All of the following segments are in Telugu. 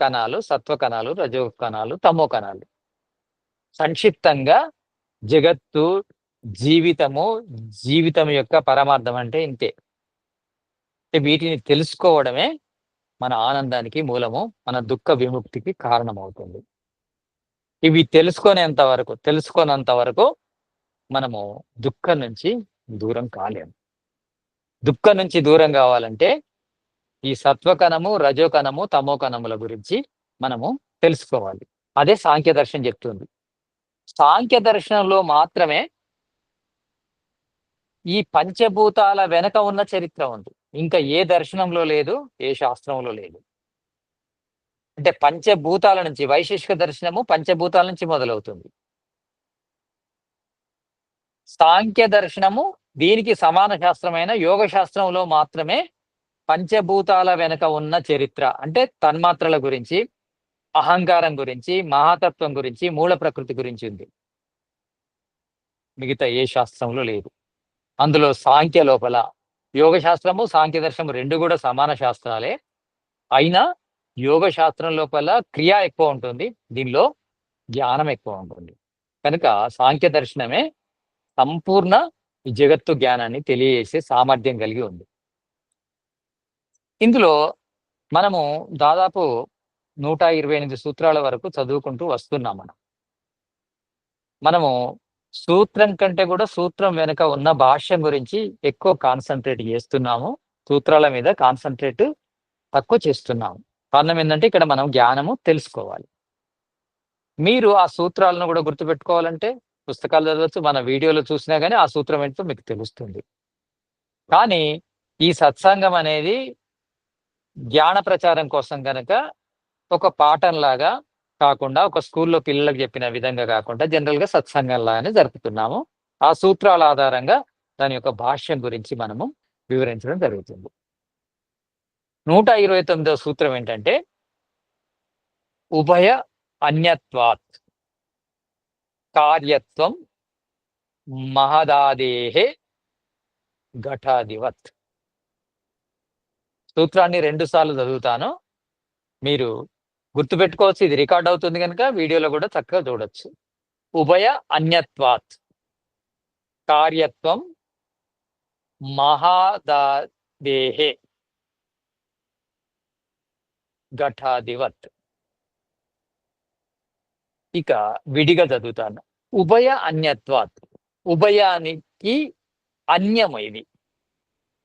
కణాలు సత్వ కణాలు రజో కణాలు తమో కణాలు. సంక్షిప్తంగా జగత్తు జీవితము జీవితం యొక్క పరమార్థం అంటే ఇంతే. అంటే వీటిని తెలుసుకోవడమే మన ఆనందానికి మూలము మన దుఃఖ విముక్తికి కారణమవుతుంది. ఇవి తెలుసుకునేంత వరకు తెలుసుకున్నంత వరకు మనము దుఃఖం నుంచి దూరం కాలేము. దుఃఖం నుంచి దూరం కావాలంటే ఈ సత్వకణము రజోకణము తమోకణముల గురించి మనము తెలుసుకోవాలి. అదే సాంఖ్య దర్శనం చెప్తుంది. సాంఖ్య దర్శనంలో మాత్రమే ఈ పంచభూతాల వెనక ఉన్న చరిత్ర ఉంది. ఇంకా ఏ దర్శనంలో లేదు ఏ శాస్త్రంలో లేదు. అంటే పంచభూతాల నుంచి వైశేషిక దర్శనము పంచభూతాల నుంచి మొదలవుతుంది. సాంఖ్య దర్శనము దీనికి సమాన శాస్త్రమైన యోగ శాస్త్రంలో మాత్రమే పంచభూతాల వెనుక ఉన్న చరిత్ర అంటే తన్మాత్రల గురించి అహంకారం గురించి మహాతత్వం గురించి మూల ప్రకృతి గురించి ఉంది. మిగతా ఏ శాస్త్రంలో లేదు. అందులో సాంఖ్య లోపల యోగ శాస్త్రము సాంఖ్య దర్శనము రెండు కూడా సమాన శాస్త్రాలే. అయినా యోగ శాస్త్రం లోపల క్రియ ఎక్కువ ఉంటుంది. దీనిలో జ్ఞానం ఎక్కువ ఉంటుంది. కనుక సాంఖ్య దర్శనమే సంపూర్ణ ఈ జగత్తు జ్ఞానాన్ని తెలియజేసే సామర్థ్యం కలిగి ఉంది. ఇందులో మనము దాదాపు నూట ఇరవై ఎనిమిది సూత్రాల వరకు చదువుకుంటూ వస్తున్నాం మనం. మనము సూత్రం కంటే కూడా సూత్రం వెనుక ఉన్న భాష్యం గురించి ఎక్కువ కాన్సన్ట్రేట్ చేస్తున్నాము. సూత్రాల మీద కాన్సన్ట్రేట్ తక్కువ చేస్తున్నాము. కారణం ఏంటంటే ఇక్కడ మనం జ్ఞానము తెలుసుకోవాలి. మీరు ఆ సూత్రాలను కూడా గుర్తుపెట్టుకోవాలంటే పుస్తకాలు చదవచ్చు మన వీడియోలో చూసినా కానీ ఆ సూత్రం ఏంటో మీకు తెలుస్తుంది. కానీ ఈ సత్సంగం అనేది జ్ఞాన ప్రచారం కోసం కనుక ఒక పాఠం లాగా కాకుండా ఒక స్కూల్లో పిల్లలకు చెప్పిన విధంగా కాకుండా జనరల్గా సత్సంగం లాగానే జరుపుతున్నాము. ఆ సూత్రాల ఆధారంగా దాని యొక్క భాష్యం గురించి మనము వివరించడం జరుగుతుంది. నూట ఇరవై తొమ్మిదవ సూత్రం ఏంటంటే ఉభయ అన్యత్వాత్ కార్యత్వం మహదాదేహే ఘటాధివత్ సూత్రాన్ని రెండు సార్లు చదువుతాను. మీరు గుర్తుపెట్టుకోవచ్చు ఇది రికార్డ్ అవుతుంది కనుక వీడియోలో కూడా చక్కగా చూడొచ్చు. ఉభయ అన్యత్వాత్. కార్యత్వం మహాదేహే ఘటాధివత్ ఇక విడిగా చదువుతాను. ఉభయ అన్యత్వాత్. ఉభయానికి అన్యము ఇది.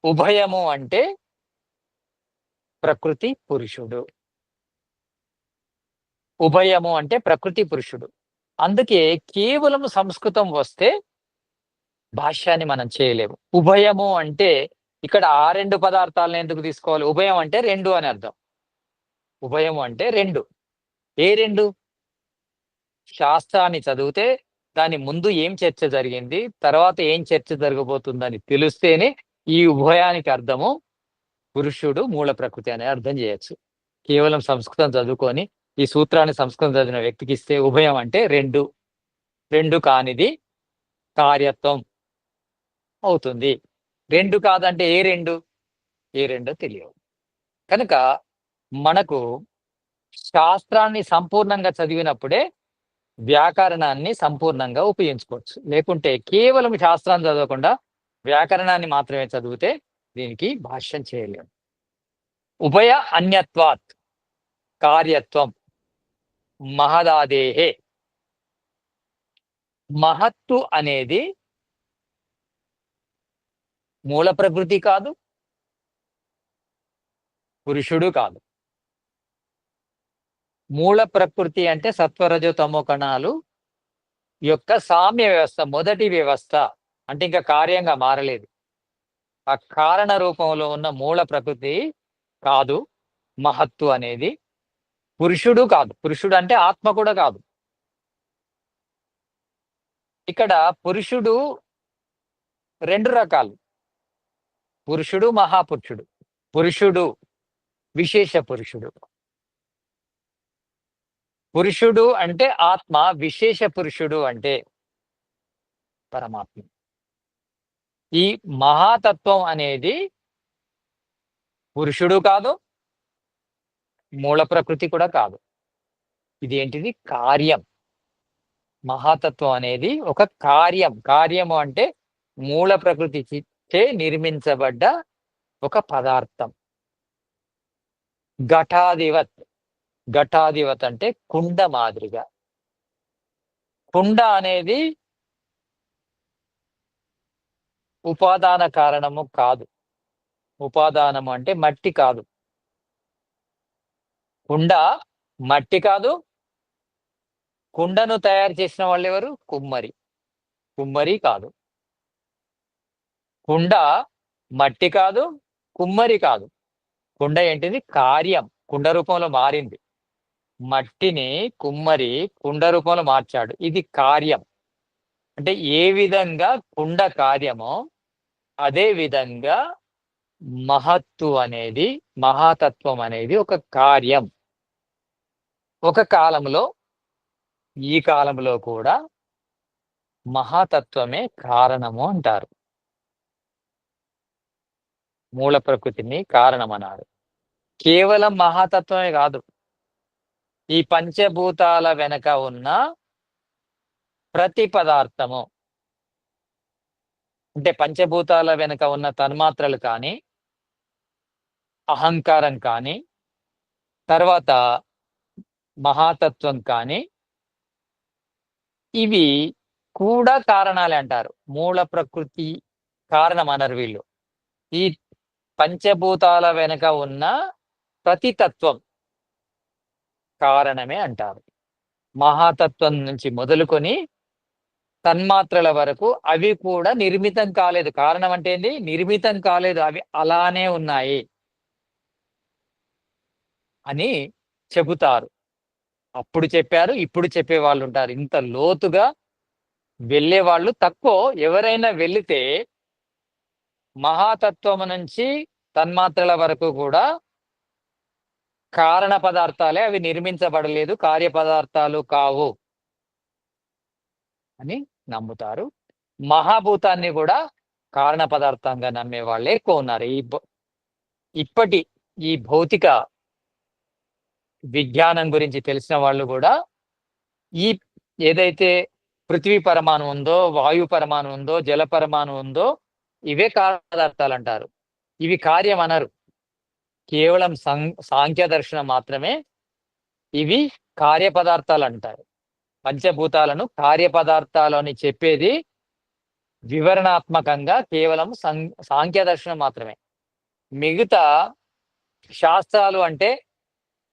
ఉభయము అంటే ప్రకృతి పురుషుడు. ఉభయము అంటే ప్రకృతి పురుషుడు. అందుకే కేవలం సంస్కృతం వస్తే భాష్యాన్ని మనం చేయలేము. ఉభయము అంటే ఇక్కడ ఆ రెండు పదార్థాలను ఎందుకు తీసుకోవాలి? ఉభయం అంటే రెండు అని అర్థం. ఉభయము అంటే రెండు. ఏ రెండు? శాస్త్రాన్ని చదివితే దాని ముందు ఏం చర్చ జరిగింది? తర్వాత ఏం చర్చ జరగబోతుందని తెలిస్తేనే ఈ ఉభయానికి అర్థము పురుషుడు మూల ప్రకృతి అని అర్థం చేయొచ్చు. కేవలం సంస్కృతం చదువుకొని ఈ సూత్రాన్ని సంస్కృతం చదివిన వ్యక్తికి ఇస్తే ఉభయం అంటే రెండు. రెండు కానిది కార్యత్వం అవుతుంది. రెండు కాదంటే ఏ రెండు? ఏ రెండో తెలియవు కనుక మనకు శాస్త్రాన్ని సంపూర్ణంగా చదివినప్పుడే వ్యాకరణాన్ని సంపూర్ణంగా ఉపయోగించుకోవచ్చు. లేకుంటే కేవలం శాస్త్రాన్ని చదవకుండా వ్యాకరణాన్ని మాత్రమే చదివితే దీనికి భాష్యం చేయలేము. ఉభయ అన్యత్వాత్ కార్యత్వం మహదాదేహే. మహత్తు అనేది మూల ప్రకృతి కాదు పురుషుడు కాదు. మూల ప్రకృతి అంటే సత్వరజ తమో కణాలు యొక్క సామ్య వ్యవస్థ మొదటి వ్యవస్థ. అంటే ఇంకా కార్యంగా మారలేదు. ఆ కారణ రూపంలో ఉన్న మూల ప్రకృతి కాదు మహత్తు అనేది. పురుషుడు కాదు. పురుషుడు అంటే ఆత్మ కూడా కాదు. ఇక్కడ పురుషుడు రెండు రకాలు. పురుషుడు మహాపురుషుడు. పురుషుడు విశేష పురుషుడు. పురుషుడు అంటే ఆత్మ విశేష పురుషుడు అంటే పరమాత్మ. ఈ మహాతత్వం అనేది పురుషుడు కాదు మూల ప్రకృతి కూడా కాదు. ఇది ఏంటిది? కార్యం. మహాతత్వం అనేది ఒక కార్యం. కార్యము అంటే మూల ప్రకృతి చే నిర్మించబడ్డ ఒక పదార్థం. ఘటాధివత్. ఘటాధివత్ అంటే కుండ మాదిరిగా. కుండ అనేది ఉపాదాన కారణము కాదు. ఉపాదానము అంటే మట్టి కాదు. కుండ మట్టి కాదు. కుండను తయారు చేసిన వాళ్ళు ఎవరు? కుమ్మరి. కుమ్మరి కాదు. కుండ మట్టి కాదు కుమ్మరి కాదు. కుండ ఏంటిది? కార్యం. కుండ రూపంలో మారింది. మట్టిని కుమ్మరి కుండ రూపంలో మార్చాడు. ఇది కార్యం. అంటే ఏ విధంగా కుండ కార్యమో అదే విధంగా మహత్తు అనేది మహాతత్వం అనేది ఒక కార్యం. ఒక కాలంలో ఈ కాలంలో కూడా మహాతత్వమే కారణము అంటారు. మూల ప్రకృతిని కారణమన్నారు. కేవలం మహాతత్వమే కాదు ఈ పంచభూతాల వెనక ఉన్న ప్రతి పదార్థము అంటే పంచభూతాల వెనుక ఉన్న తన్మాత్రలు కానీ అహంకారం కానీ తర్వాత మహాతత్వం కానీ ఇవి కూడా కారణాలే అంటారు. మూల ప్రకృతి కారణం అనరు వీళ్ళు. ఈ పంచభూతాల వెనుక ఉన్న ప్రతి తత్వం కారణమే అంటారు. మహాతత్వం నుంచి మొదలుకొని తన్మాత్రల వరకు అవి కూడా నిర్మితం కాలేదు. కారణం అంటే ఏంది? నిర్మితం కాలేదు. అవి అలానే ఉన్నాయి అని చెబుతారు. అప్పుడు చెప్పారు ఇప్పుడు చెప్పే వాళ్ళు ఉంటారు. ఇంత లోతుగా వెళ్ళే వాళ్ళు తక్కువ. ఎవరైనా వెళితే మహాతత్వం నుంచి తన్మాత్రల వరకు కూడా కారణ పదార్థాలే అవి నిర్మించబడలేదు. కార్య పదార్థాలు కావు అని నమ్ముతారు. మహాభూతాన్ని కూడా కారణ పదార్థంగా నమ్మే వాళ్ళే ఎక్కువ ఉన్నారు. ఈ ఇప్పటి ఈ భౌతిక విజ్ఞానం గురించి తెలిసిన వాళ్ళు కూడా ఈ ఏదైతే పృథ్వీ పరమాణు ఉందో వాయు పరమాణు ఉందో జల పరమాణు ఉందో ఇవే కారణ పదార్థాలు అంటారు. ఇవి కార్యం అనరు కేవలం సం సాంఖ్య దర్శనం మాత్రమే ఇవి కార్య పదార్థాలు అంటారు. పంచభూతాలను కార్యపదార్థాలు అని చెప్పేది వివరణాత్మకంగా కేవలం సం సాంఖ్య దర్శనం మాత్రమే. మిగతా శాస్త్రాలు అంటే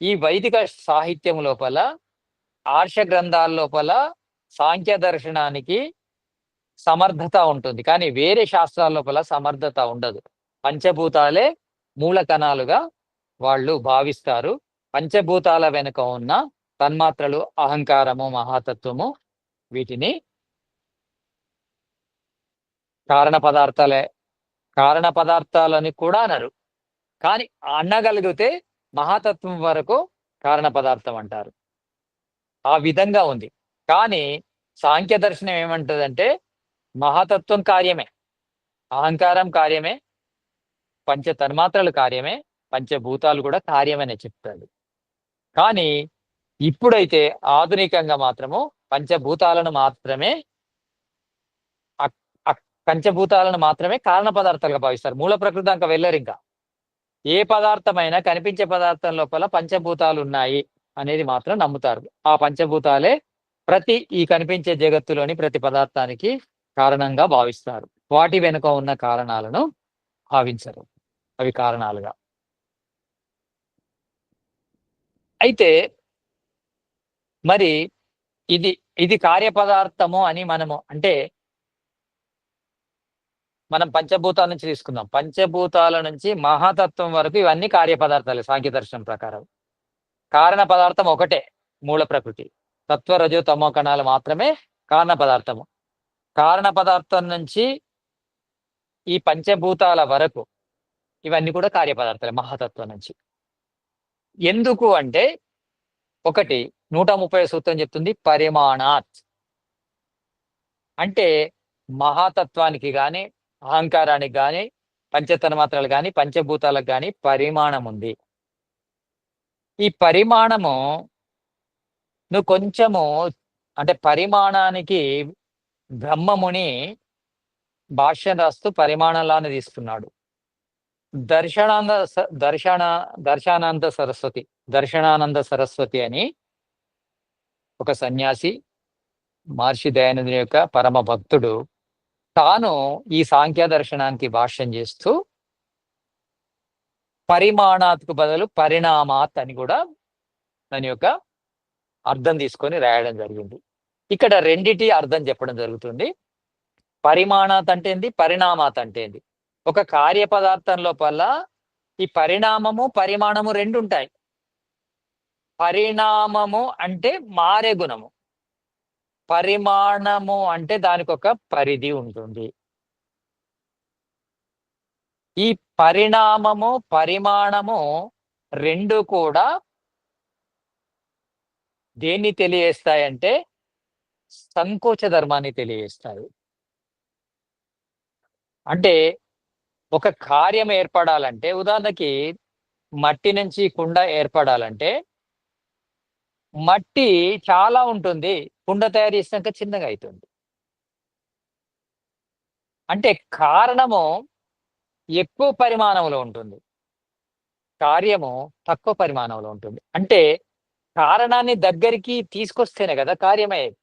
ఈ వైదిక సాహిత్యం లోపల ఆర్ష గ్రంథాల లోపల సాంఖ్య దర్శనానికి సమర్థత ఉంటుంది. కానీ వేరే శాస్త్రాల లోపల సమర్థత ఉండదు. పంచభూతాలే మూల కణాలుగా వాళ్ళు భావిస్తారు. పంచభూతాల వెనుక ఉన్న తన్మాత్రలు అహంకారము మహాతత్వము వీటిని కారణ పదార్థాలే. కారణ పదార్థాలని కూడా అనరు. కానీ అనగలిగితే మహాతత్వం వరకు కారణ పదార్థం అంటారు. ఆ విధంగా ఉంది. కానీ సాంఖ్య దర్శనం ఏమంటదంటే మహాతత్వం కార్యమే. అహంకారం కార్యమే. పంచ తన్మాత్రలు కార్యమే. పంచభూతాలు కూడా కార్యమనే చెప్తాడు కానీ ఇప్పుడైతే ఆధునికంగా మాత్రము పంచభూతాలను మాత్రమే పంచభూతాలను మాత్రమే కారణ పదార్థాలుగా భావిస్తారు. మూల ప్రకృతి దాకా వెళ్ళరు ఇంకా. ఏ పదార్థమైనా కనిపించే పదార్థం లోపల పంచభూతాలు ఉన్నాయి అనేది మాత్రం నమ్ముతారు. ఆ పంచభూతాలే ప్రతి ఈ కనిపించే జగత్తులోని ప్రతి పదార్థానికి కారణంగా భావిస్తారు. వాటి వెనుక ఉన్న కారణాలను భావించరు. అవి కారణాలుగా. అయితే మరి ఇది ఇది కార్యపదార్థము అని మనము అంటే మనం పంచభూతాల నుంచి తీసుకుందాం. పంచభూతాల నుంచి మహాతత్వం వరకు ఇవన్నీ కార్యపదార్థాలు సాంఖ్య దర్శనం ప్రకారం. కారణ పదార్థం ఒకటే మూల ప్రకృతి. తత్వ రజో తమో కణాలు మాత్రమే కారణ పదార్థము. కారణ పదార్థం నుంచి ఈ పంచభూతాల వరకు ఇవన్నీ కూడా కార్యపదార్థాలు మహాతత్వం నుంచి. ఎందుకు అంటే ఒకటి నూట ముప్పై సూత్రం చెప్తుంది పరిమాణాత్. అంటే మహాతత్వానికి కానీ అహంకారానికి కానీ పంచతన్మాత్రలు కానీ పంచభూతాలకు కానీ పరిమాణం ఉంది. ఈ పరిమాణము నువ్వు కొంచెము అంటే పరిమాణానికి బ్రహ్మముని భాష్యం రాస్తూ పరిమాణంలానే తీసుకున్నాడు. దర్శనానంద స- దర్శన దర్శనానంద సరస్వతి దర్శనానంద సరస్వతి అని ఒక సన్యాసి మహర్షి దయానందుని యొక్క పరమ భక్తుడు. తాను ఈ సాంఖ్య దర్శనానికి భాష్యం చేస్తూ పరిమాణాత్కు బదులు పరిణామాత్ అని కూడా దాని యొక్క అర్థం తీసుకొని రాయడం జరిగింది. ఇక్కడ రెండిటి అర్థం చెప్పడం జరుగుతుంది. పరిమాణాత్ అంటే ఏంది? పరిణామాత్ అంటే ఏంది? ఒక కార్య పదార్థం లోపల ఈ పరిణామము పరిమాణము రెండు ఉంటాయి. పరిణామము అంటే మారే గుణము. పరిమాణము అంటే దానికి ఒక పరిధి ఉంటుంది. ఈ పరిణామము పరిమాణము రెండు కూడా దేన్ని తెలియజేస్తాయంటే సంకోచ ధర్మాన్ని తెలియజేస్తాయి. అంటే ఒక కార్యం ఏర్పడాలంటే ఉదాహరణకి మట్టి నుంచి కుండ ఏర్పడాలంటే మట్టి చాలా ఉంటుంది. కుండ తయారు చేసినాక చిన్నగా అవుతుంది అంటే కారణము ఎక్కువ పరిమాణంలో ఉంటుంది. కార్యము తక్కువ పరిమాణంలో ఉంటుంది. అంటే కారణాన్ని దగ్గరికి తీసుకొస్తేనే కదా కార్యమయ్యేది.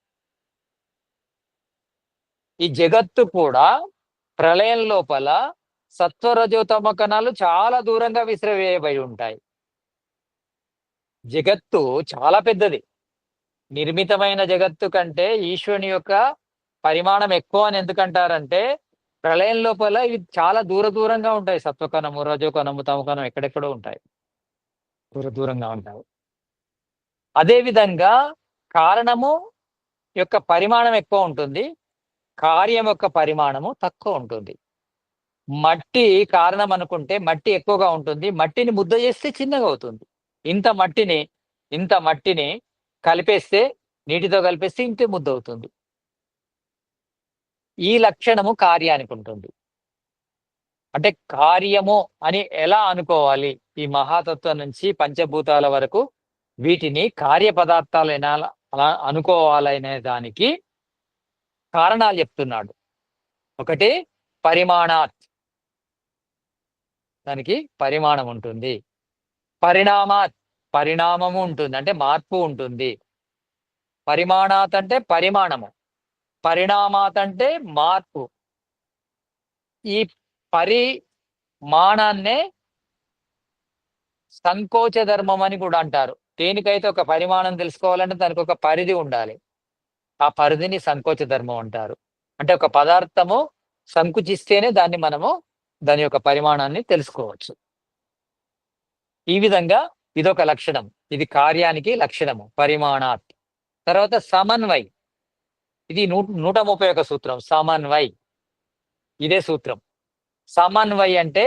ఈ జగత్తు కూడా ప్రళయం లోపల సత్వరజోతమ కణాలు చాలా దూరంగా విసిరివేయబడి ఉంటాయి. జగత్తు చాలా పెద్దది. నిర్మితమైన జగత్తు కంటే ఈశ్వరుని యొక్క పరిమాణం ఎక్కువ అని ఎందుకంటారంటే ప్రళయం లోపల ఇవి చాలా దూర దూరంగా ఉంటాయి. సత్వకణము రజోకణము తమకణం ఎక్కడెక్కడో ఉంటాయి. దూర దూరంగా ఉంటాయి. అదే విధంగా కారణము యొక్క పరిమాణం ఎక్కువ ఉంటుంది. కార్యం యొక్క పరిమాణము తక్కువ ఉంటుంది. మట్టి కారణం అనుకుంటే మట్టి ఎక్కువగా ఉంటుంది. మట్టిని ముద్ద చేస్తే చిన్నగా అవుతుంది. ఇంత మట్టిని ఇంత మట్టిని కలిపేస్తే నీటితో కలిపేస్తే ఇంతే ముద్ద అవుతుంది. ఈ లక్షణము కార్యానికి ఉంటుంది. అంటే కార్యము అని ఎలా అనుకోవాలి? ఈ మహాతత్వం నుంచి పంచభూతాల వరకు వీటిని కార్య పదార్థాలు అలా అనుకోవాలనే దానికి కారణాలు చెప్తున్నాడు. ఒకటి పరిమాణాత్. దానికి పరిమాణం ఉంటుంది. పరిణామ పరిణామము ఉంటుంది. అంటే మార్పు ఉంటుంది. పరిమాణాత్ అంటే పరిమాణము. పరిణామాత్ అంటే మార్పు. ఈ పరిమాణాన్నే సంకోచ ధర్మం అని కూడా అంటారు. దేనికైతే ఒక పరిమాణం తెలుసుకోవాలంటే దానికి ఒక పరిధి ఉండాలి. ఆ పరిధిని సంకోచ ధర్మం అంటారు. అంటే ఒక పదార్థము సంకుచిస్తేనే దాన్ని మనము దాని యొక్క పరిమాణాన్ని తెలుసుకోవచ్చు. ఈ విధంగా ఇదొక లక్షణం. ఇది కార్యానికి లక్షణము. పరిమాణాత్. తర్వాత సమన్వయ్. ఇది నూ నూట ముప్పై ఒక సూత్రం. సమన్వయ్. ఇదే సూత్రం. సమన్వయ్ అంటే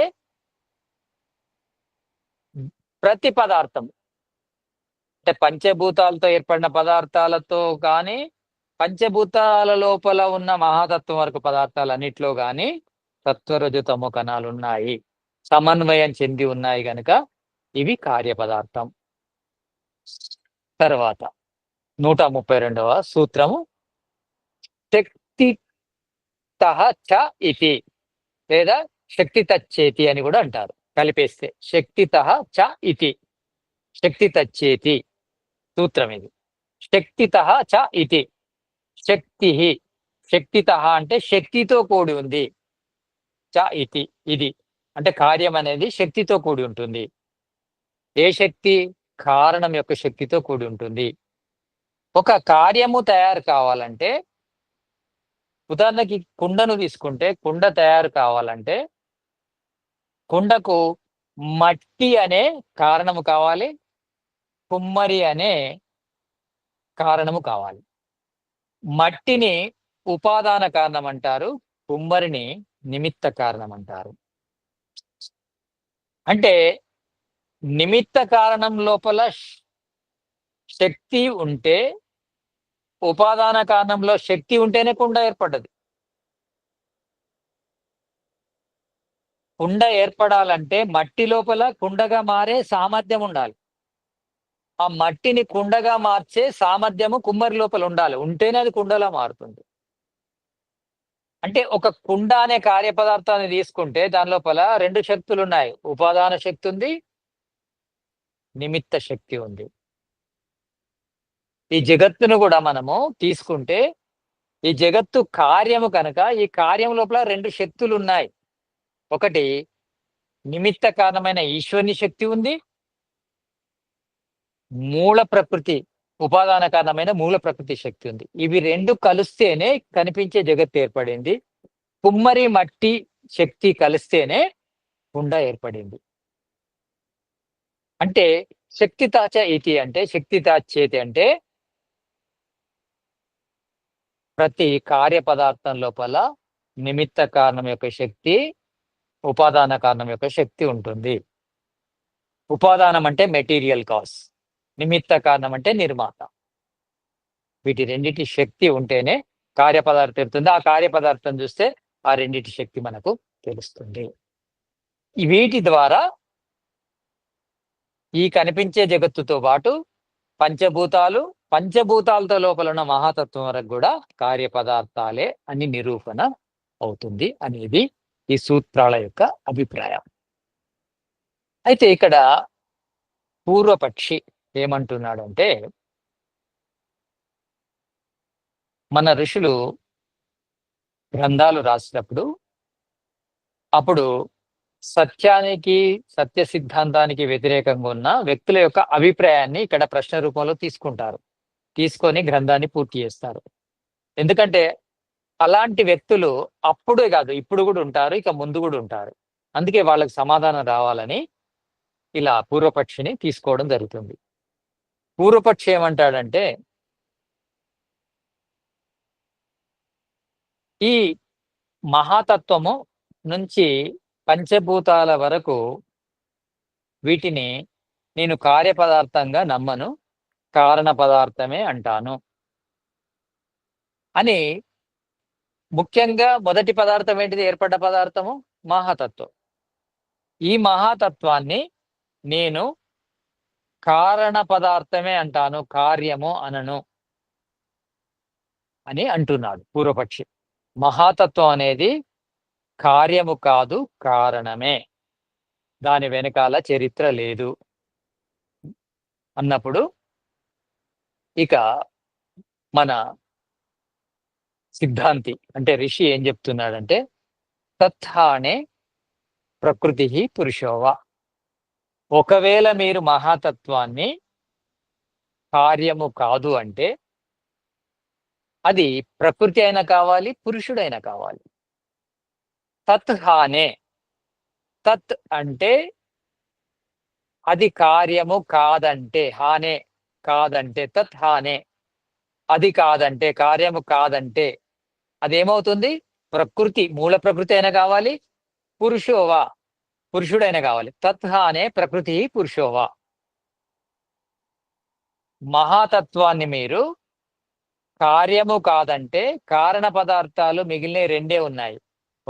ప్రతి పదార్థం. అంటే పంచభూతాలతో ఏర్పడిన పదార్థాలతో కానీ పంచభూతాల లోపల ఉన్న మహాతత్వం వరకు పదార్థాలన్నిట్లో కానీ సత్వరజుతము కణాలు ఉన్నాయి సమన్వయం చెంది ఉన్నాయి కనుక ఇవి కార్యపదార్థం. తర్వాత నూట ముప్పై రెండవ సూత్రము. శక్తి చ ఇతి లేదా శక్తి తచ్చేతి అని కూడా అంటారు. కలిపేస్తే శక్తి చ ఇతి. శక్తి తచ్చేతి సూత్రం ఇది. శక్తి చ ఇతి. శక్తి శక్తి అంటే శక్తితో కూడి ఉంది. చ ఇది ఇది. అంటే కార్యం అనేది శక్తితో కూడి ఉంటుంది. ఏ శక్తి? కారణం యొక్క శక్తితో కూడి ఉంటుంది. ఒక కార్యము తయారు కావాలంటే ఉదాహరణకి కుండను తీసుకుంటే కుండ తయారు కావాలంటే కుండకు మట్టి అనే కారణము కావాలి కుమ్మరి అనే కారణము కావాలి. మట్టిని ఉపాదాన కారణం అంటారు కుమ్మరిని నిమిత్త కారణం అంటారు. అంటే నిమిత్త కారణం లోపల శక్తి ఉంటే ఉపాదాన కారణంలో శక్తి ఉంటేనే కుండ ఏర్పడ్డది. కుండ ఏర్పడాలంటే మట్టి లోపల కుండగా మారే సామర్థ్యం ఉండాలి. ఆ మట్టిని కుండగా మార్చే సామర్థ్యము కుమ్మరి లోపల ఉండాలి. ఉంటేనే అది కుండలా మారుతుంది. అంటే ఒక కుండ అనే కార్యపదార్థాన్ని తీసుకుంటే దాని లోపల రెండు శక్తులు ఉన్నాయి ఉపాదాన శక్తి ఉంది నిమిత్త శక్తి ఉంది. ఈ జగత్తును కూడా మనము తీసుకుంటే ఈ జగత్తు కార్యము కనుక ఈ కార్యం లోపల రెండు శక్తులు ఉన్నాయి ఒకటి నిమిత్త కారణమైన ఈశ్వరుని శక్తి ఉంది. మూల ప్రకృతి ఉపాదాన కారణమైన మూల ప్రకృతి శక్తి ఉంది. ఇవి రెండు కలిస్తేనే కనిపించే జగత్తు ఏర్పడింది. కుమ్మరి మట్టి శక్తి కలిస్తేనే కుండ ఏర్పడింది. అంటే శక్తి తాచ ఇది అంటే శక్తి తాచేతి అంటే ప్రతి కార్య పదార్థం లోపల నిమిత్త కారణం యొక్క శక్తి ఉపాదాన కారణం యొక్క శక్తి ఉంటుంది. ఉపాదానం అంటే మెటీరియల్ కాస్ నిమిత్త కారణం అంటే నిర్మాత. వీటి రెండిటి శక్తి ఉంటేనే కార్యపదార్థం తెలుస్తుంది. ఆ కార్యపదార్థం చూస్తే ఆ రెండింటి శక్తి మనకు తెలుస్తుంది. వీటి ద్వారా ఈ కనిపించే జగత్తుతో పాటు పంచభూతాలు పంచభూతాలతో లోపల ఉన్న మహాతత్వం వరకు కూడా కార్యపదార్థాలే అని నిరూపణ అవుతుంది అనేది ఈ సూత్రాల యొక్క అభిప్రాయం. అయితే ఇక్కడ పూర్వపక్షి ఏమంటున్నాడంటే మన ఋషులు గ్రంథాలు రాసినప్పుడు అప్పుడు సత్యానికి సత్య సిద్ధాంతానికి వ్యతిరేకంగా ఉన్న వ్యక్తుల యొక్క అభిప్రాయాన్ని ఇక్కడ ప్రశ్న రూపంలో తీసుకుంటారు. తీసుకొని గ్రంథాన్ని పూర్తి చేస్తారు. ఎందుకంటే అలాంటి వ్యక్తులు అప్పుడే కాదు ఇప్పుడు కూడా ఉంటారు ఇక ముందు కూడా ఉంటారు. అందుకే వాళ్ళకి సమాధానం రావాలని ఇలా పూర్వపక్షిని తీసుకోవడం జరుగుతుంది. పూర్వపక్షి ఏమంటాడంటే ఈ మహాతత్వము నుంచి పంచభూతాల వరకు వీటిని నేను కార్యపదార్థంగా నమ్మను కారణ పదార్థమే అంటాను. అని ముఖ్యంగా మొదటి పదార్థం ఏంటిది? ఏర్పడ్డ పదార్థము? మహాతత్వం. ఈ మహాతత్వాన్ని నేను కారణ పదార్థమే అంటాను కార్యము అనను అని అంటున్నాడు పూర్వపక్షి. మహాతత్వం అనేది కార్యము కాదు కారణమే. దాని వెనకాల చరిత్ర లేదు. అన్నప్పుడు ఇక మన సిద్ధాంతి అంటే ఋషి ఏం చెప్తున్నాడంటే తత్హానే ప్రకృతి పురుషోవ. ఒకవేళ మీరు మహాతత్వాన్ని కార్యము కాదు అంటే అది ప్రకృతి అయినా కావాలి పురుషుడైనా కావాలి. తత్ హానే తత్ అంటే అది కార్యము కాదంటే హానే కాదంటే తత్ హానే అది కాదంటే కార్యము కాదంటే. అదేమవుతుంది? ప్రకృతి మూల ప్రకృతి అయినా కావాలి పురుషోవా పురుషుడైనా కావాలి. తత్ హానే ప్రకృతి పురుషోవా. మహాతత్వాన్ని మీరు కార్యము కాదంటే కారణ పదార్థాలు మిగిలిన రెండే ఉన్నాయి.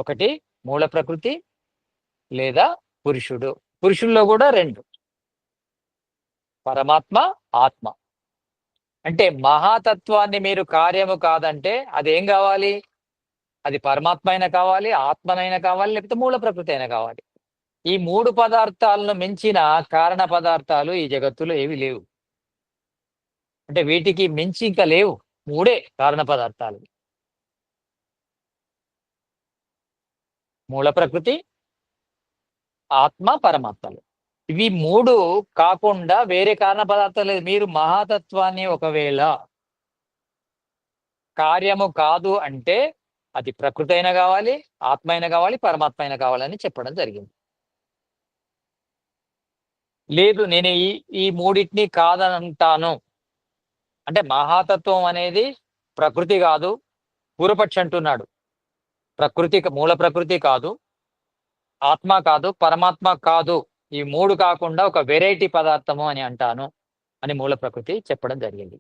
ఒకటి మూల ప్రకృతి లేదా పురుషుడు. పురుషుల్లో కూడా రెండు. పరమాత్మ ఆత్మ. అంటే మహాతత్వాన్ని మీరు కార్యము కాదంటే అది ఏం కావాలి? అది పరమాత్మ అయినా కావాలి ఆత్మనైనా కావాలి లేకపోతే మూల ప్రకృతి అయినా కావాలి. ఈ మూడు పదార్థాలను మించిన కారణ పదార్థాలు ఈ జగత్తులో ఏవి లేవు. అంటే వీటికి మించి ఇంకా లేవు. మూడే కారణ పదార్థాలు. మూల ప్రకృతి ఆత్మ పరమాత్మలు. ఇవి మూడు కాకుండా వేరే కారణ పదార్థాలు లేదు. మీరు మహాతత్వాన్ని ఒకవేళ కార్యము కాదు అంటే అది ప్రకృతి అయినా కావాలి ఆత్మ అయినా కావాలి పరమాత్మ అయినా కావాలని చెప్పడం జరిగింది. లేదు నేను ఈ ఈ మూడింటిని కాదని అంటాను అంటే మహాతత్వం అనేది ప్రకృతి కాదు పూర్వపక్షి అంటున్నాడు. ప్రకృతి మూల ప్రకృతి కాదు ఆత్మ కాదు పరమాత్మ కాదు ఈ మూడు కాకుండా ఒక వెరైటీ పదార్థము అని అంటాను అని మూల ప్రకృతి చెప్పడం జరిగింది.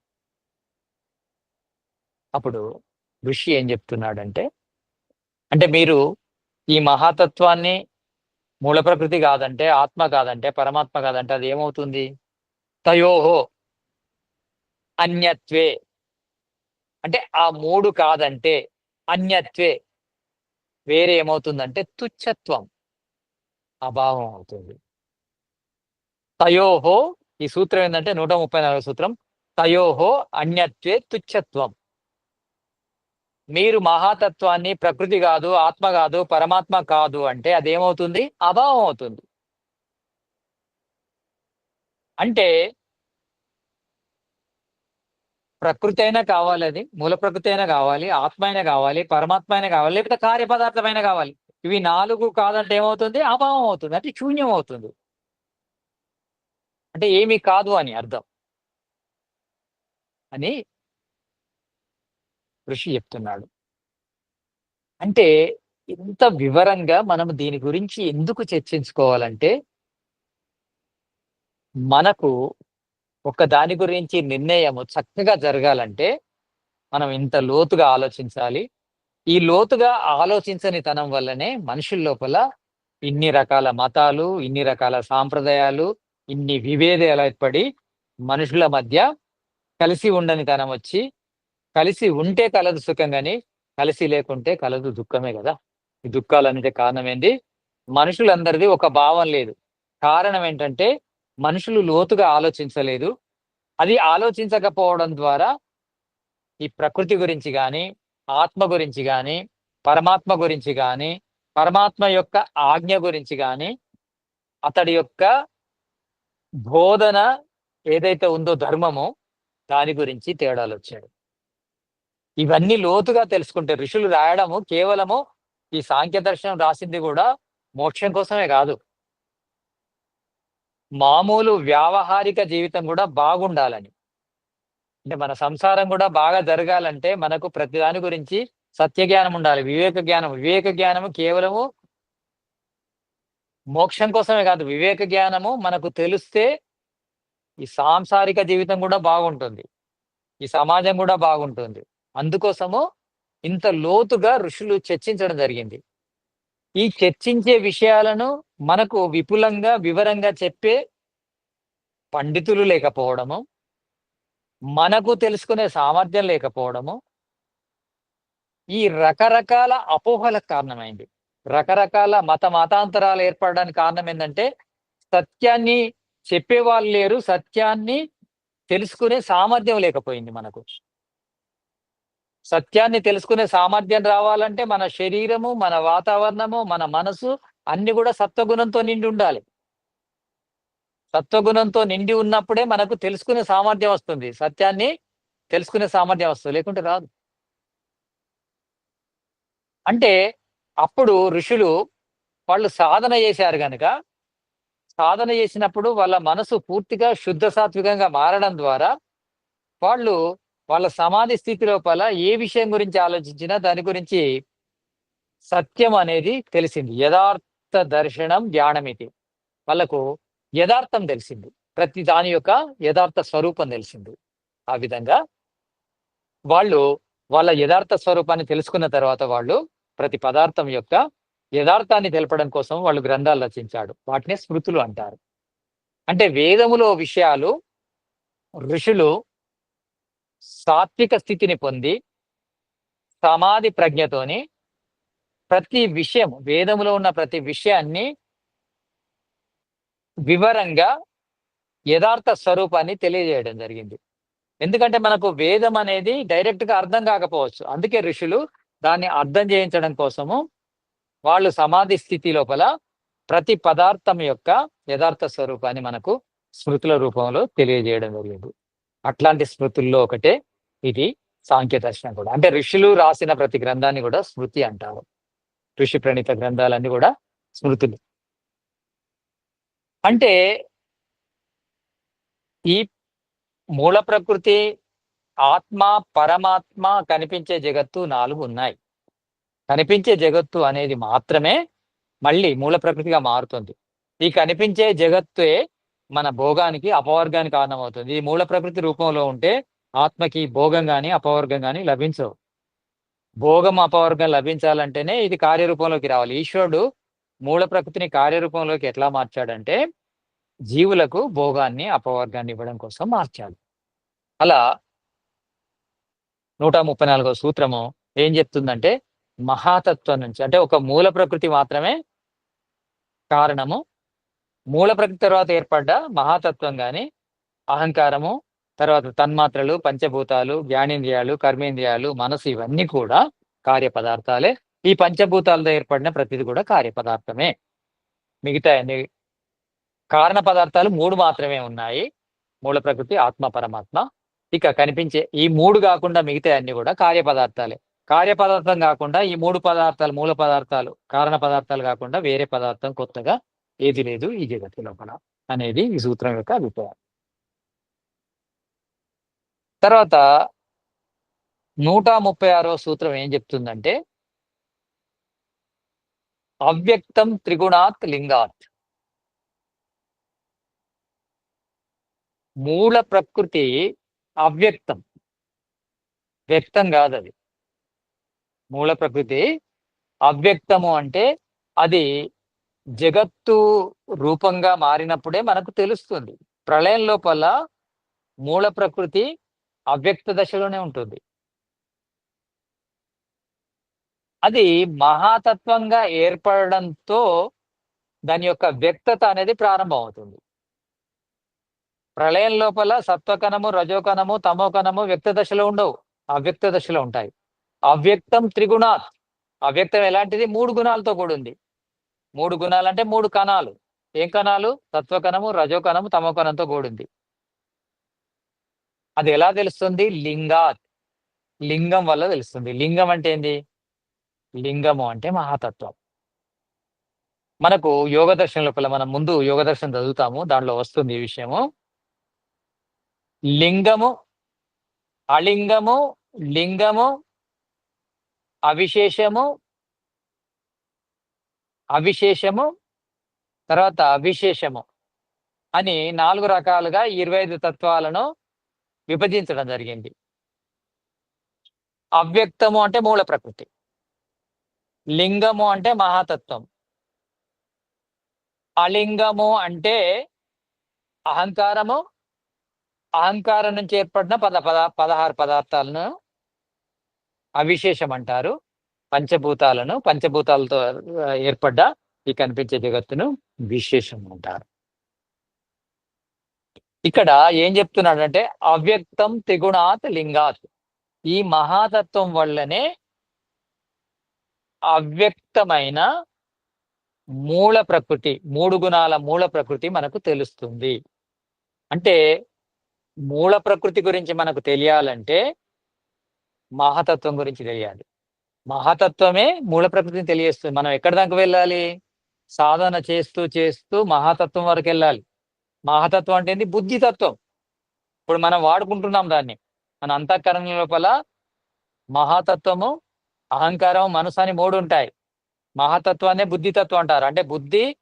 అప్పుడు ఋషి ఏం చెప్తున్నాడంటే అంటే మీరు ఈ మహాతత్వాన్ని మూల ప్రకృతి కాదంటే ఆత్మ కాదంటే పరమాత్మ కాదంటే అది ఏమవుతుంది? తయోహో అన్యత్వే. అంటే ఆ మూడు కాదంటే అన్యత్వే. వేరే ఏమవుతుందంటే తుచ్చత్వం. అభావం అవుతుంది. తయోహో ఈ సూత్రం ఏంటంటే నూట ముప్పై నాలుగు సూత్రం తయోహో అన్యత్వే తుచ్చత్వం. మీరు మహాతత్వాన్ని ప్రకృతి కాదు ఆత్మ కాదు పరమాత్మ కాదు అంటే అదేమవుతుంది? అభావం అవుతుంది. అంటే ప్రకృతి అయినా కావాలి అది. మూల ప్రకృతి అయినా కావాలి ఆత్మ అయినా కావాలి పరమాత్మ అయినా కావాలి లేకపోతే కార్యపదార్థమైనా కావాలి. ఇవి నాలుగు కాదంటే ఏమవుతుంది? అభావం అవుతుంది. అంటే శూన్యం అవుతుంది. అంటే ఏమి కాదు అని అర్థం. అని ఋషి చెప్తున్నాడు. అంటే ఇంత వివరంగా మనం దీని గురించి ఎందుకు చర్చించుకోవాలంటే మనకు ఒక దాని గురించి నిర్ణయము చక్కగా జరగాలంటే మనం ఇంత లోతుగా ఆలోచించాలి. ఈ లోతుగా ఆలోచించని తనం వల్లనే మనుషుల లోపల ఇన్ని రకాల మతాలు ఇన్ని రకాల సాంప్రదాయాలు ఇన్ని విభేదాలు ఏర్పడి మనుషుల మధ్య కలిసి ఉండని తనం వచ్చి కలిసి ఉంటే కలదు సుఖం కానీ కలిసి లేకుంటే కలదు దుఃఖమే కదా. ఈ దుఃఖాలన్నిటి కారణం ఏంటి మనుషులందరిది ఒక భావం లేదు. కారణం ఏంటంటే మనుషులు లోతుగా ఆలోచించలేదు. అది ఆలోచించకపోవడం ద్వారా ఈ ప్రకృతి గురించి కానీ ఆత్మ గురించి కానీ పరమాత్మ గురించి కానీ పరమాత్మ యొక్క ఆజ్ఞ గురించి కానీ అతడి యొక్క బోధన ఏదైతే ఉందో ధర్మము దాని గురించి తేడాలు వచ్చాడు ఇవన్నీ లోతుగా తెలుసుకుంటే ఋషులు రాయడము కేవలము ఈ సాంఖ్య దర్శనం రాసింది కూడా మోక్షం కోసమే కాదు. మామూలు వ్యావహారిక జీవితం కూడా బాగుండాలని. అంటే మన సంసారం కూడా బాగా జరగాలంటే మనకు ప్రతి దాని గురించి సత్య జ్ఞానం ఉండాలి. వివేక జ్ఞానం వివేక జ్ఞానము కేవలము మోక్షం కోసమే కాదు. వివేక జ్ఞానము మనకు తెలిస్తే ఈ సాంసారిక జీవితం కూడా బాగుంటుంది. ఈ సమాజం కూడా బాగుంటుంది. అందుకోసము ఇంత లోతుగా ఋషులు చర్చించడం జరిగింది. ఈ చర్చించే విషయాలను మనకు విపులంగా వివరంగా చెప్పే పండితులు లేకపోవడము మనకు తెలుసుకునే సామర్థ్యం లేకపోవడము ఈ రకరకాల అపోహలకు కారణమైంది. రకరకాల మత మతాంతరాలు ఏర్పడడానికి కారణం ఏంటంటే సత్యాన్ని చెప్పేవాళ్ళు లేరు సత్యాన్ని తెలుసుకునే సామర్థ్యం లేకపోయింది మనకు. సత్యాన్ని తెలుసుకునే సామర్థ్యం రావాలంటే మన శరీరము మన వాతావరణము మన మనసు అన్ని కూడా సత్వగుణంతో నిండి ఉండాలి. సత్వగుణంతో నిండి ఉన్నప్పుడే మనకు తెలుసుకునే సామర్థ్యం వస్తుంది. సత్యాన్ని తెలుసుకునే సామర్థ్యం వస్తుంది. లేకుంటే రాదు. అంటే అప్పుడు ఋషులు వాళ్ళు సాధన చేశారు కనుక సాధన చేసినప్పుడు వాళ్ళ మనసు పూర్తిగా శుద్ధ సాత్వికంగా మారడం ద్వారా వాళ్ళు వాళ్ళ సమాధి స్థితి లోపల ఏ విషయం గురించి ఆలోచించినా దాని గురించి సత్యం అనేది తెలిసింది. యథార్థ దర్శనం జ్ఞానం ఇది. వాళ్ళకు యథార్థం తెలిసింది. ప్రతి దాని యొక్క యథార్థ స్వరూపం తెలిసింది. ఆ విధంగా వాళ్ళు వాళ్ళ యథార్థ స్వరూపాన్ని తెలుసుకున్న తర్వాత వాళ్ళు ప్రతి పదార్థం యొక్క యథార్థాన్ని తెలపడం కోసం వాళ్ళు గ్రంథాలు రచించాడు. వాటినే స్మృతులు అంటారు. అంటే వేదములో విషయాలు ఋషులు సాత్విక స్థితిని పొంది సమాధి ప్రజ్ఞతోని ప్రతి విషయం వేదములో ఉన్న ప్రతి విషయాన్ని వివరంగా యథార్థ స్వరూపాన్ని తెలియజేయడం జరిగింది. ఎందుకంటే మనకు వేదం అనేది డైరెక్ట్గా అర్థం కాకపోవచ్చు. అందుకే ఋషులు దాన్ని అర్థం చేయించడం కోసము వాళ్ళు సమాధి స్థితి లోపల ప్రతి పదార్థం యొక్క యథార్థ స్వరూపాన్ని మనకు స్మృతుల రూపంలో తెలియజేయడం జరిగింది. అట్లాంటి స్మృతుల్లో ఒకటే ఇది సాంఖ్య దర్శనం కూడా. అంటే ఋషులు రాసిన ప్రతి గ్రంథాన్ని కూడా స్మృతి అంటారు. ఋషి ప్రణీత గ్రంథాలన్నీ కూడా స్మృతులు. అంటే ఈ మూల ప్రకృతి ఆత్మ పరమాత్మ కనిపించే జగత్తు నాలుగు ఉన్నాయి. కనిపించే జగత్తు అనేది మాత్రమే మళ్ళీ మూల ప్రకృతిగా మారుతుంది. ఈ కనిపించే జగత్తే మన భోగానికి అపవర్గానికి కారణమవుతుంది. ఈ మూల ప్రకృతి రూపంలో ఉంటే ఆత్మకి భోగం కానీ అపవర్గం కానీ లభించవు. భోగం అపవర్గం లభించాలంటేనే ఇది కార్యరూపంలోకి రావాలి. ఈశ్వరుడు మూల ప్రకృతిని కార్యరూపంలోకి ఎట్లా మార్చాడంటే జీవులకు భోగాన్ని అపవర్గాన్ని ఇవ్వడం కోసం మార్చాడు. అలా నూట ముప్పై నాలుగో సూత్రము ఏం చెప్తుందంటే మహాతత్వం నుంచి అంటే ఒక మూల ప్రకృతి మాత్రమే కారణము మూల ప్రకృతి తర్వాత ఏర్పడ్డ మహాతత్వం కానీ అహంకారము తర్వాత తన్మాత్రలు పంచభూతాలు జ్ఞానేంద్రియాలు కర్మేంద్రియాలు మనసు ఇవన్నీ కూడా కార్యపదార్థాలే. ఈ పంచభూతాలతో ఏర్పడిన ప్రతిది కూడా కార్యపదార్థమే. మిగతా అన్ని కారణ పదార్థాలు మూడు మాత్రమే ఉన్నాయి. మూల ప్రకృతి ఆత్మ పరమాత్మ. ఇక కనిపించే ఈ మూడు కాకుండా మిగతా అన్ని కూడా కార్యపదార్థాలే. కార్యపదార్థం కాకుండా ఈ మూడు పదార్థాలు మూల పదార్థాలు కారణ పదార్థాలు కాకుండా వేరే పదార్థం కొత్తగా ఏది లేదు ఈ జగత్తు లోపల అనేది ఈ సూత్రం యొక్క అభిప్రాయం. తర్వాత నూట ముప్పై ఆరో సూత్రం ఏం చెప్తుందంటే అవ్యక్తం త్రిగుణాత్ లింగాత్. మూల ప్రకృతి అవ్యక్తం. వ్యక్తం కాదు అది. మూల ప్రకృతి అవ్యక్తము అంటే అది జగత్తు రూపంగా మారినప్పుడే మనకు తెలుస్తుంది. ప్రళయం లోపల మూల ప్రకృతి అవ్యక్త దశలోనే ఉంటుంది. అది మహాతత్వంగా ఏర్పడడంతో దాని యొక్క వ్యక్తత అనేది ప్రారంభమవుతుంది. ప్రళయం లోపల సత్వకణము రజోకణము తమోకణము వ్యక్త దశలో ఉండవు. అవ్యక్త దశలో ఉంటాయి. అవ్యక్తం త్రిగుణాత్. అవ్యక్తం ఎలాంటిది? మూడు గుణాలతో కూడి ఉంది మూడు గుణాలు అంటే మూడు కణాలు. ఏం కణాలు? తత్వకణము రజోకణము తమోకణంతో కూడింది. అది ఎలా తెలుస్తుంది? లింగాత్. లింగం వల్ల తెలుస్తుంది. లింగం అంటే ఏంది? లింగము అంటే మహాతత్వం. మనకు యోగదర్శనం లోపల మనం ముందు యోగ దర్శనం చదువుతాము. దాంట్లో వస్తుంది ఈ విషయము. లింగము అలింగము లింగము అవిశేషము అవిశేషము తర్వాత అవిశేషము అని నాలుగు రకాలుగా ఇరవై ఐదు తత్వాలను విభజించడం జరిగింది. అవ్యక్తము అంటే మూల ప్రకృతి లింగము అంటే మహాతత్వం అలింగము అంటే అహంకారము అహంకారం నుంచి ఏర్పడిన పద పద పదహారు పదార్థాలను అవిశేషం అంటారు. పంచభూతాలను పంచభూతాలతో ఏర్పడ్డ ఈ కనిపించే జగత్తును విశేషం అంటారు. ఇక్కడ ఏం చెప్తున్నాడంటే అవ్యక్తం త్రిగుణాత్ లింగాత్. ఈ మహాతత్వం వల్లనే అవ్యక్తమైన మూల ప్రకృతి మూడు గుణాల మూల ప్రకృతి మనకు తెలుస్తుంది. అంటే మూల ప్రకృతి గురించి మనకు తెలియాలంటే మహాతత్వం గురించి తెలియాలి. మహాతత్వమే మూల ప్రకృతిని తెలియజేస్తుంది. మనం ఎక్కడి దాకా వెళ్ళాలి? సాధన చేస్తూ చేస్తూ మహాతత్వం వరకు వెళ్ళాలి. మహాతత్వం అంటే ఏంటి బుద్ధితత్వం. ఇప్పుడు మనం వాడుకుంటున్నాం దాన్ని. మన అంతఃకరణ లోపల మహాతత్వము అహంకారం మనసు అని మూడు ఉంటాయి. మహాతత్వాన్ని బుద్ధితత్వం అంటారు. అంటే బుద్ధి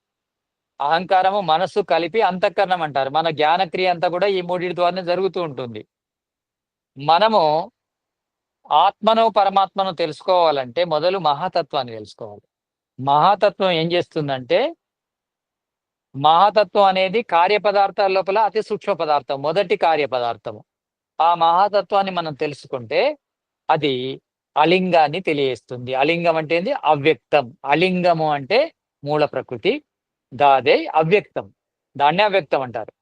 అహంకారము మనస్సు కలిపి అంతఃకరణం అంటారు. మన జ్ఞానక్రియ అంతా కూడా ఈ మూడింటి ద్వారానే జరుగుతూ ఉంటుంది. మనము ఆత్మను పరమాత్మను తెలుసుకోవాలంటే మొదలు మహాతత్వాన్ని తెలుసుకోవాలి. మహాతత్వం ఏం చేస్తుందంటే మహాతత్వం అనేది కార్యపదార్థాల లోపల అతి సూక్ష్మ పదార్థం మొదటి కార్యపదార్థము ఆ మహాతత్వాన్ని మనం తెలుసుకుంటే అది అలింగాన్ని తెలియజేస్తుంది. అలింగం అంటే ఏంది? అవ్యక్తం. అలింగము అంటే మూల ప్రకృతి దాదే అవ్యక్తం. దాన్ని అవ్యక్తం అంటారు.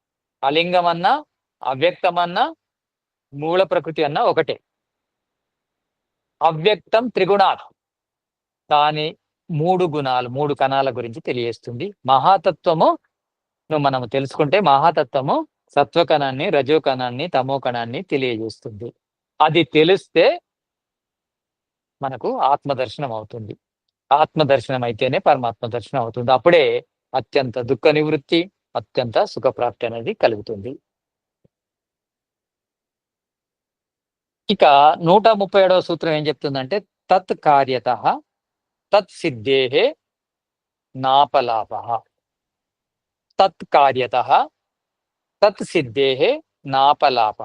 అలింగం అన్నా అవ్యక్తం అన్నా మూల ప్రకృతి అన్నా ఒకటే. అవ్యక్తం త్రిగుణాలు. దాని మూడు గుణాలు మూడు కణాల గురించి తెలియజేస్తుంది. మహాతత్వము మనం తెలుసుకుంటే మహాతత్వము సత్వకణాన్ని రజోకణాన్ని తమో కణాన్ని తెలియజేస్తుంది. అది తెలిస్తే మనకు ఆత్మదర్శనం అవుతుంది. ఆత్మదర్శనం అయితేనే పరమాత్మ దర్శనం అవుతుంది. అప్పుడే అత్యంత దుఃఖ నివృత్తి అత్యంత సుఖప్రాప్తి అనేది కలుగుతుంది. ఇక నూట ముప్పై ఏడవ సూత్రం ఏం చెప్తుందంటే తత్ కార్యత తత్ సిద్ధే నాపలాప. తత్ కార్యత తత్ సిద్ధే నాపలాప.